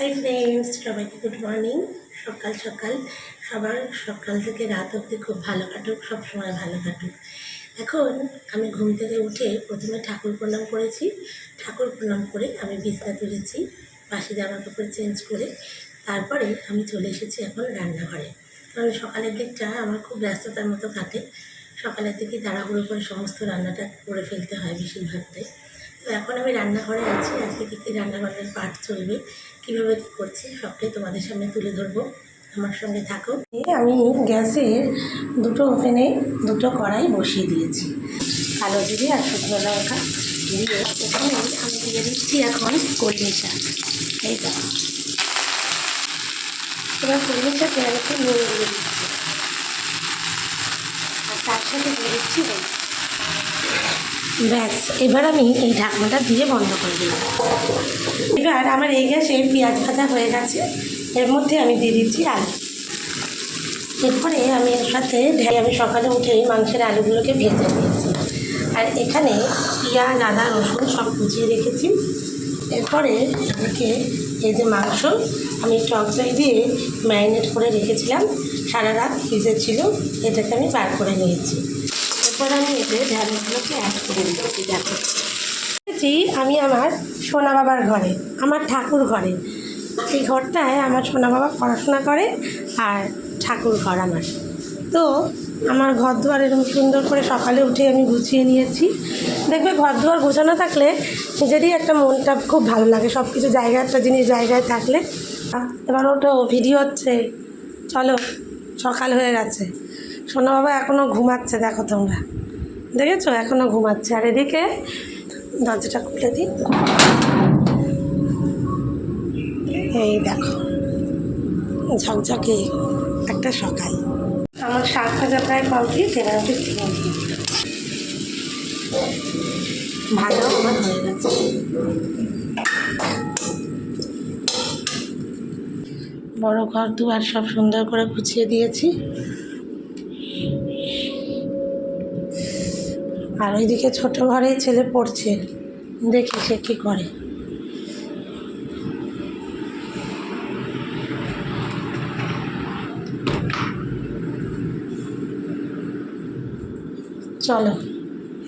High friends সবাইকে good morning সকাল সকাল, সবার সকাল থেকে রাত অবধি খুব ভালো কাটুক সবসময় ভালো কাটুক। এখন আমি ঘুম থেকে উঠে প্রথমে ঠাকুর প্রণাম করেছি। ঠাকুর প্রণাম করে আমি বিছনা তুলেছি বাসি জামা কাপড় চেঞ্জ করে তারপরে আমি চলে এসেছি এখন রান্নাঘরে। কারণ সকালের দিকটা আমার খুব ব্যস্ততার মতো কাটে। সকালের দিকে তাড়াহুড়ো করে সমস্ত রান্নাটা করে ফেলতে হয় বেশিরভাগটাই। তো এখন আমি রান্নাঘরে আছি। আজকে কী কী রান্নাঘরের পাঠ চলবে, কীভাবে কী করছি সবটাই তোমাদের সামনে তুলে ধরবো। আমার সঙ্গে থাকো। আমি গ্যাসের দুটো ওভেনে দুটো কড়াই বসিয়ে দিয়েছি। কালো জিরে আর শুকনো লঙ্কা দিয়ে এখানে আমি দিয়ে দিচ্ছি এখন কলমি শাক এই তো এবার কলমি শাকে আমি একটু নুন দিয়ে দিচ্ছি আর তার সাথে দিয়ে দিচ্ছি হলুদ। ব্যাস, এবার আমি এই ঢাকনাটা দিয়ে বন্ধ করে দিলাম। এবার আমার এই গ্যাসে পেঁয়াজ ভাজা হয়ে গেছে। এর মধ্যে আমি দিয়ে দিচ্ছি আলু। এরপরে আমি এর সাথে আমি সকালে উঠেই মাংসের আলুগুলোকে ভেজে নিয়েছি। আর এখানে পেঁয়াজ, আদা, রসুন সব কুচিয়ে রেখেছি। এরপরে আমাকে এই যে মাংস, আমি টক দই দিয়ে ম্যারিনেট করে রেখেছিলাম। সারা রাত ফ্রিজে ছিল, এটাকে আমি বার করে নিয়েছি। এরপর আমি এতে ঢ্যাঁড়সগুলোকে অ্যাড করে দেখো। আমি আমার সোনা বাবার ঘরে, আমার ঠাকুর ঘরে। এই ঘরটায় আমার সোনা বাবা পড়াশোনা করে আর ঠাকুর ঘর আমার। তো আমার ঘর দুয়ার এরকম সুন্দর করে সকালে উঠে আমি গুছিয়ে নিয়েছি। দেখবে ঘর দুয়ার গোছানো থাকলে নিজেরই একটা মনটা খুব ভালো লাগে সব কিছু জায়গা, একটা জিনিস জায়গায় থাকলে। এবার ওটা ভিডিও হচ্ছে। চলো, সকাল হয়ে গেছে। সোনা বাবা এখনও ঘুমাচ্ছে, দেখো তোমরা। দেখেছ? এখনও ঘুমাচ্ছে। আর এদিকে দরজাটা খুলে দিই। এই দেখো, ঝকঝকে একটা সকাল। আমার শাক ভাজা প্রায় কমপ্লিট ভালো আমার হয়ে গেছে। বড় ঘর দুয়ার সব সুন্দর করে গুছিয়ে দিয়েছি। আর ওইদিকে ছোট ঘরে ছেলে পড়ছে। দেখি সে কী করে। চলো,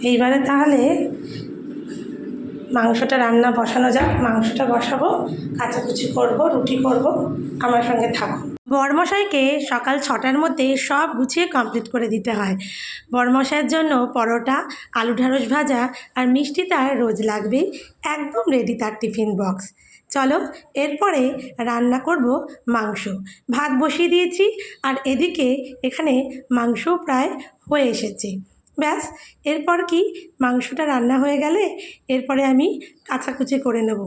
এইবারে তাহলে মাংসটা রান্না বসানো যাক। মাংসটা বসাবো, কাচাকুচি করব, রুটি করব। আমার সঙ্গে থাকো। বরমশাইকে সকাল ছটার মধ্যে সব গুছিয়ে কমপ্লিট করে দিতে হয়। বরমশাইয়ের জন্য পরোটা, আলু ঢ্যাঁড়স ভাজা আর মিষ্টি তার রোজ লাগবেই একদম রেডি তার টিফিন বক্স চলো, এরপরে রান্না করব মাংস। ভাত বসিয়ে দিয়েছি আর এদিকে এখানে মাংস প্রায় হয়ে এসেছে। ব্যাস, এরপর কি মাংসটা রান্না হয়ে গেলে? এরপরে আমি কাচাকুচি করে নেব।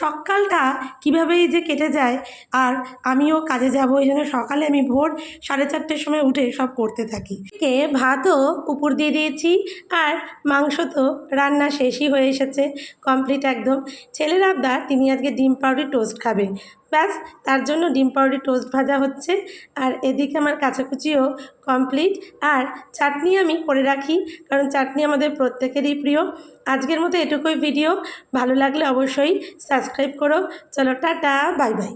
সকালটা কীভাবেই যে কেটে যায় আর আমিও কাজে যাব ওই জন্য সকালে আমি ভোর সাড়ে চারটের সময় উঠে সব করতে থাকি। কে ভাতও উপর দিয়ে দিয়েছি আর মাংস তো রান্না শেষই হয়ে এসেছে কমপ্লিট একদম। ছেলের আবদার, তিনি আজকে ডিম পাউডি টোস্ট খাবে। ব্যাস, তার জন্য ডিম পাউডি টোস্ট ভাজা হচ্ছে আর এদিকে আমার কাচাকুচিও কমপ্লিট আর চাটনি আমি করে রাখি, কারণ চাটনি আমাদের প্রত্যেকেরই প্রিয়। আজকের মতো এটুকুই ভিডিও ভালো লাগলে অবশ্যই সাবস্ক্রাইব করো। চলো টাটা বাই বাই